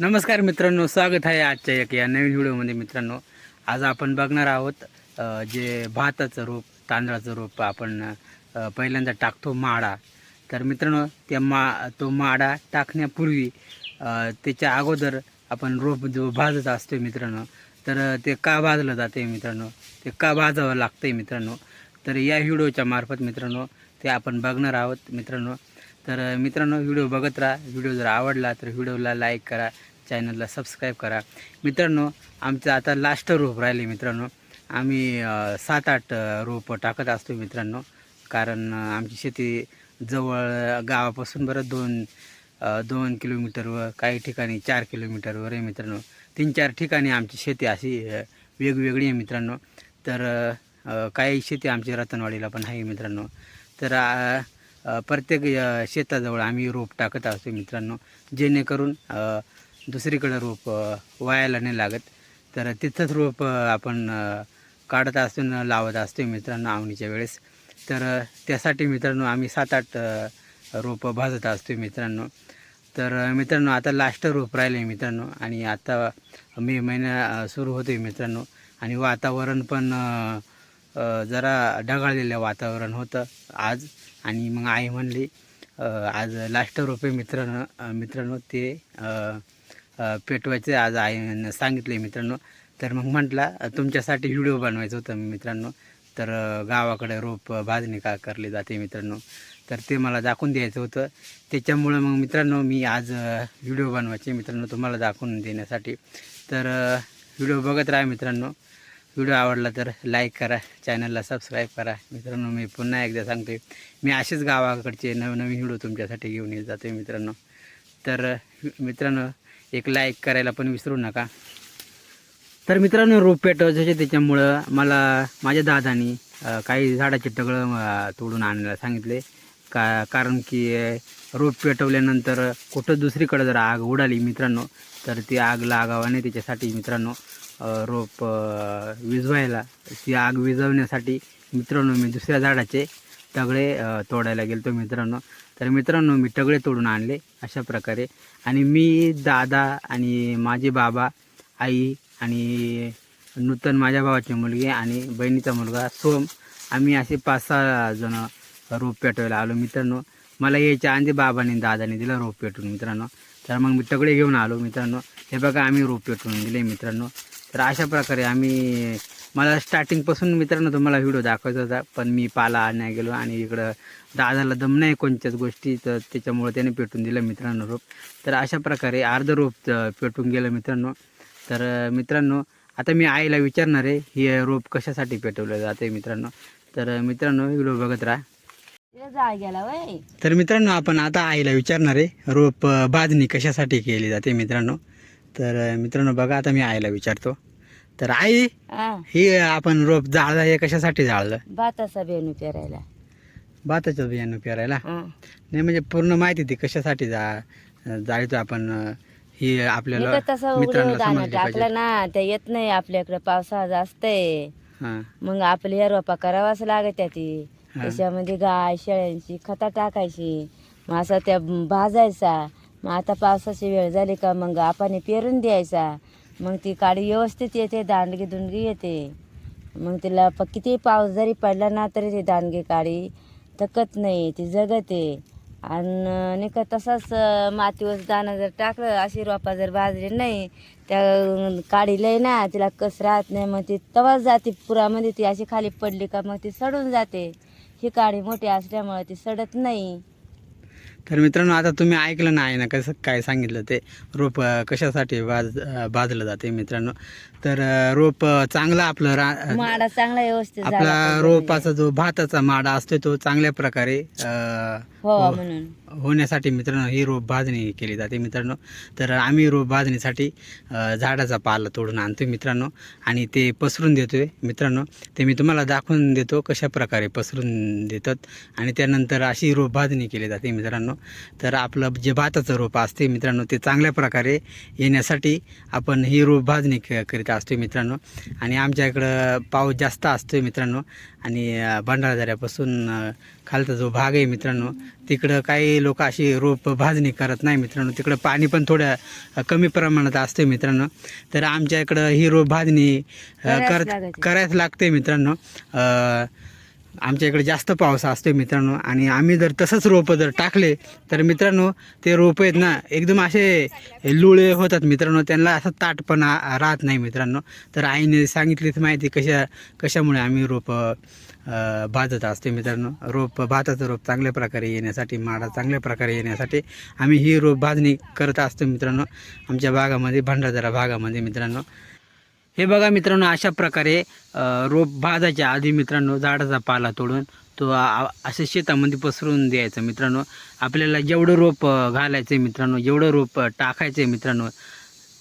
नमस्कार मित्रांनो स्वागत आहे आजच्या एक या नवीन व्हिडिओमध्ये मित्रांनो. आज आपण बघणार आहोत जे भाताचं रोप तांदळाचं रोप आपण पहिल्यांदा टाकतो माडा. तर मित्रांनो त्या मा तो माडा टाकण्यापूर्वी त्याच्या अगोदर आपण रोप जो भाजत असतो मित्रांनो तर ते का भाजलं जाते मित्रांनो? ते का भाजावं लागतंय मित्रांनो? तर या व्हिडिओच्या मार्फत मित्रांनो ते आपण बघणार आहोत मित्रांनो. तर मित्रांनो व्हिडिओ बघत राहा. व्हिडिओ जर आवडला तर व्हिडिओला लाईक करा. चॅनलला सबस्क्राईब करा. मित्रांनो आमचं आता लास्ट रोप राहिले मित्रांनो. आम्ही सात आठ रोप टाकत असतो मित्रांनो. कारण आमची शेती जवळ गावापासून बरं दोन दोन किलोमीटरवर काही ठिकाणी चार किलोमीटरवर आहे मित्रांनो. तीन चार ठिकाणी आमची शेती अशी वेगवेगळी आहे मित्रांनो. तर काही शेती आमची रतनवाडीला पण आहे मित्रांनो. तर प्रत्येक शेताजवळ आम्ही रोप टाकत असतो मित्रांनो. जेणेकरून दुसरीकडं रोप वायाला नाही लागत. तर तिथंच रोप आपण काढत असतो न लावत असतो मित्रांनो आवणीच्या वेळेस. तर त्यासाठी मित्रांनो आम्ही सात आठ रोप भाजत असतो मित्रांनो. तर मित्रांनो आता लास्ट रोप राहिले मित्रांनो. आणि आता मे महिना सुरू होतो मित्रांनो. आणि वातावरण पण जरा ढगाळलेलं वातावरण होतं आज. आणि मग आई म्हणली आज लास्ट रोपे मित्रांनो मित्रांनो ते पेटवायचे आज आईनं सांगितले मित्रांनो. तर मग म्हटला तुमच्यासाठी व्हिडिओ बनवायचं होतं मित्रांनो. तर गावाकडे रोप भाजणी का करली जाते मित्रांनो? तर ते मला दाखवून द्यायचं होतं. त्याच्यामुळं मग मित्रांनो मी आज व्हिडिओ बनवायचे मित्रांनो तुम्हाला दाखवून देण्यासाठी. तर व्हिडिओ बघत राहा मित्रांनो. व्हिडिओ आवडला तर लाईक करा चॅनलला सबस्क्राईब करा. मित्रांनो मी पुन्हा एकदा सांगते मी असेच गावाकडचे नवनवीन व्हिडिओ तुमच्यासाठी घेऊन येत जाते मित्रांनो. तर मित्रांनो एक लाईक करायला पण विसरू नका. तर मित्रांनो रोप पेटवायचे त्याच्यामुळं मला माझ्या दादानी काही झाडाचे टगळं तोडून आणायला सांगितले. का कारण की रोप पेटवल्यानंतर कुठं दुसरीकडं जर आग उडाली मित्रांनो तर ती आग लागावा नाही त्याच्यासाठी मित्रांनो. रोप विजवायला विझवायला. ती आग विझवण्यासाठी मित्रांनो मी दुसऱ्या झाडाचे तगडे तोडायला तोडायला गेलतो मित्रांनो. तर मित्रांनो मी तगडे तोडून आणले अशा प्रकारे. आणि मी दादा आणि माझे बाबा आई आणि नूतन माझ्या भावाची मुलगी आणि बहिणीचा मुलगा सोम आम्ही असे पाच सहा जण रोप पेटवायला आलो मित्रांनो. मला यायच्या आधी बाबाने दादाने दिला रोप पेटून मित्रांनो. तर मग मी तगडे घेऊन आलो मित्रांनो. हे बघा आम्ही रोप पेटवून दिले मित्रांनो. तर अशा प्रकारे आम्ही मला स्टार्टिंगपासून मित्रांनो तुम्हाला व्हिडिओ दाखवायचा होता पण मी पाला आणायला गेलो आणि इकडं दादाला दम नाही कोणत्याच गोष्टी तर त्याच्यामुळे त्याने पेटून दिलं मित्रांनो रोप तर अशा प्रकारे अर्ध रोप पेटून गेलं मित्रांनो. तर मित्रांनो आता मी आईला विचारणार आहे हे रोप कशासाठी पेटवलं जाते मित्रांनो. तर मित्रांनो व्हिडिओ बघत राहा. तर मित्रांनो आपण आता आईला विचारणार आहे रोप अं, भाजणी कशासाठी केली जाते मित्रांनो? तर मित्रांनो बघा आता मी आईला विचारतो. तर आई हा. ही आपण रोप जाळलं हे कशासाठी जाळलं? भाताचा बेनू पेरायला. भाताचं बियाणं पेरायला? हा. नाही म्हणजे पूर्ण माहिती ती कशासाठी जा जाळतो आपण अं, ही आपल्याला मी तसं उघडं मित्रांना दाणं समजली पाहिजे. टाकलं ना ते येत नाही आपल्याकडे पावसाळा जास्त आहे. हां. मग आपली या रोपा करावाच लागत ती. हा. त्याच्यामध्ये गाय शेळ्यांची खता टाकायची. मग असं त्या भाजायचा. मग आता पावसाची वेळ झाली का मग आपण पेरून द्यायचा. मग ती काडी व्यवस्थित येते दांडगी दुंडगी येते. मग तिला प किती पाऊस जरी पडला ना तरी ती दांडगी काडी थकत नाही ती जगते. आणि नाही का तसाच मातीवर दाणं जर टाकलं अशी रोपा जर भाजली नाही त्या अं, काडी ना तिला कस राहत नाही. मग ती तवाच जाते पुरामध्ये ती अशी खाली पडली का मग ती सडून जाते. ही काडी मोठी असल्यामुळे ती सडत नाही. तर मित्रांनो आता तुम्ही ऐकलं नाही ना कसं काय सांगितलं ते? रोप कशासाठी भाज अं, भाजलं जाते मित्रांनो? तर रोप चांगला आपलं रा माडा चांगला व्यवस्थित आपला रोपाचा जो भाताचा माडा असतो तो चांगल्या प्रकारे हो. म्हणून. होण्यासाठी मित्रांनो ही रोप भाजणी केली जाते मित्रांनो. तर आम्ही रोप भाजणीसाठी झाडाचा पाला तोडून आणतो मित्रांनो आणि ते पसरून देतो आहे मित्रांनो. ते मी तुम्हाला दाखवून देतो कशा प्रकारे पसरून देतात आणि त्यानंतर अशी रोप भाजणी केली जाते मित्रांनो. तर आपलं जे भाताचं रोप असते मित्रांनो ते चांगल्या प्रकारे येण्यासाठी आपण ही रोप भाजणी क- करीत असतो मित्रांनो. आणि आमच्या इकडं पाऊस जास्त असतो मित्रांनो. आणि भंडारदऱ्यापासून खालचा जो भाग आहे मित्रांनो तिकडं काही लोक अशी रोप भाजणी करत नाही मित्रांनो. तिकडं पाणी पण थोड्या कमी प्रमाणात असते मित्रांनो. तर आमच्या इकडं ही रोप भाजणी करत. करायच लागते मित्रांनो. आमच्या इकडे जास्त पाऊस असतो मित्रांनो. आणि आम्ही जर तसंच रोपं जर टाकले तर मित्रांनो ते रोपं आहेत ना एकदम असे लुळे होतात मित्रांनो. त्यांना असं ताटपणा राहत नाही मित्रांनो. तर आईने सांगितलीच माहिती कशा कशामुळे आम्ही रोपं भाजत असते मित्रांनो. रोप भाताचं रोप चांगल्या प्रकारे येण्यासाठी माडा चांगल्या प्रकारे येण्यासाठी आम्ही ही रोप भाजणी करत असतो मित्रांनो. आमच्या भागामध्ये भंडारदरा भागामध्ये मित्रांनो. हे बघा मित्रांनो अशा प्रकारे रोप भाजायच्या आधी मित्रांनो झाडाचा पाला तोडून तो असे शेतामध्ये पसरून द्यायचं. मित्रांनो आपल्याला जेवढं रोप घालायचं आहे मित्रांनो जेवढं रोप टाकायचं आहे मित्रांनो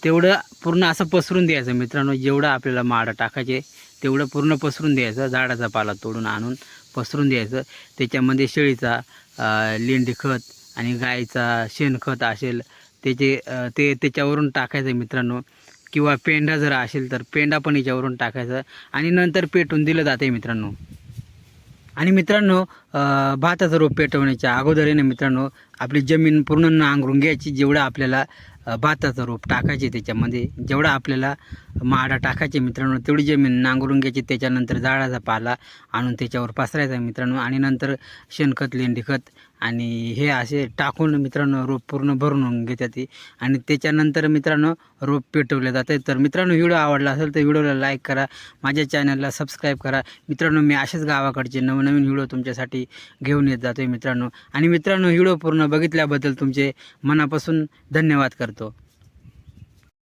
तेवढं पूर्ण असं पसरून द्यायचं. मित्रांनो जेवढं आपल्याला माडं टाकायचे तेवढं पूर्ण पसरून द्यायचं झाडाचा पाला तोडून आणून पसरून द्यायचं. त्याच्यामध्ये शेळीचा लेंडी खत आणि गाईचा शेणखत असेल त्याचे ते त्याच्यावरून टाकायचं मित्रांनो. किंवा पेंडा जर असेल तर पेंडा पण याच्यावरून टाकायचा. आणि नंतर पेटून दिलं जाते मित्रांनो. आणि मित्रांनो भाताचं रोप पेटवण्याच्या अगोदर मित्रांनो आपली जमीन पूर्ण नांगरून घ्यायची जेवढं आपल्याला भाताचं रोप टाकायचे त्याच्यामध्ये जेवढा आपल्याला माडा टाकायचे मित्रांनो तेवढी जमीन नांगरून घ्यायची. त्याच्यानंतर झाडाचा पाला आणून त्याच्यावर पसरायचा मित्रांनो. आणि नंतर शेणखत लेंडीखत आणि हे असे टाकून मित्रांनो रोप पूर्ण भरून घेतात ते. आणि त्याच्यानंतर मित्रांनो रोप पेटवले जाते तर मित्रांनो व्हिडिओ आवडला असेल तर व्हिडिओला लाईक करा माझ्या चॅनलला सबस्क्राईब करा. मित्रांनो मी असेच गावाकडचे नवनवीन व्हिडिओ तुमच्यासाठी घेऊन येत जातो मित्रांनो. आणि मित्रांनो व्हिडिओ पूर्ण बघितल्याबद्दल तुमचे मनापासून धन्यवाद करतो.